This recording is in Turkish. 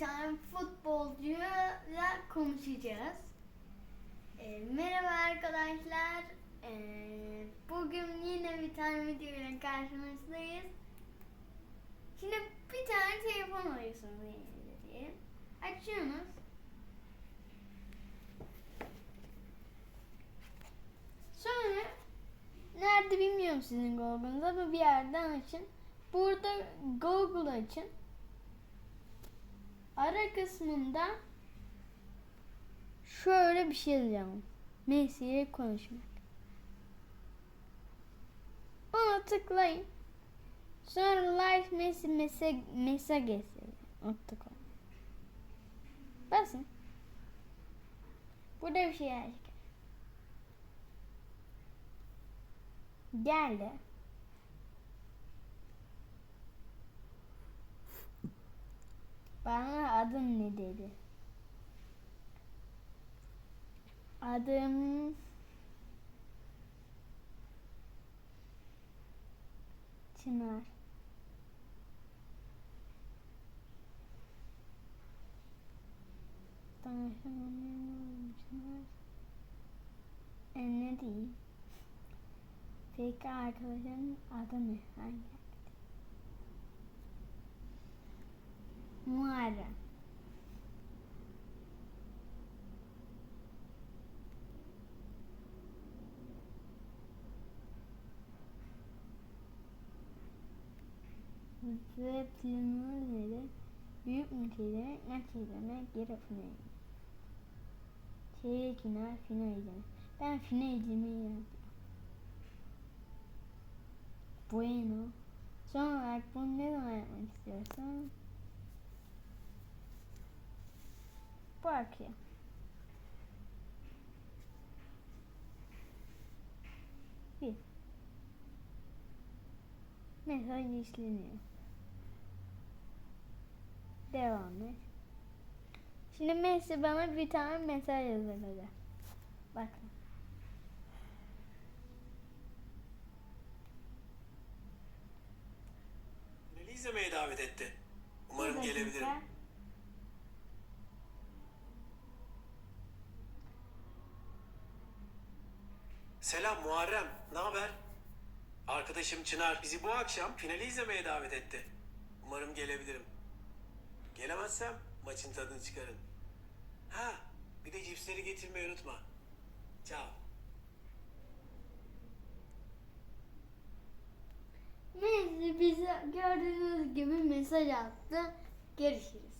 tane futbolcuyla konuşacağız. Ee, merhaba arkadaşlar. Ee, bugün yine bir tane videoyla karşınızdayız. Şimdi bir tane telefon arıyorsunuz diyelim. Açıyorsunuz. Sonra nerede bilmiyorum sizin Google'ınız ama bir yerden açın. Burada Google açın. Ara kısmında şöyle bir şey yazacağım. Messi ile konuşmak. Ona tıklayın. Sonra live Messi getirin. Ona tıklayın. Basın. Burada bir şey yazıyor. Geldi. Bana adın ne dedi? Adım Çınar. Tanışamam Çınar. E ne diyeyim? Peki arkadaşın adı ne? Hangi? Muharrem. Ve planları büyük müthiyle neticede geri. Çeyrek final, final izleme. Ben final izlemeyi yapıyorum. Bueno. Son olarak bunu ne zaman yapmak istiyorsan bu akşam. Bir. Mesaj işleniyor. Devam et. Şimdi Messi bana bir tane mesaj hazırladı. Bakın. Finali izlemeye davet etti. Umarım dakika. gelebilirim. Selam Muharrem, ne haber? Arkadaşım Çınar bizi bu akşam finali izlemeye davet etti. Umarım gelebilirim. Gelemezsem maçın tadını çıkarın. Ha, bir de cipsleri getirmeyi unutma. Ciao. Messi bize gördüğünüz gibi mesaj attı. Görüşürüz.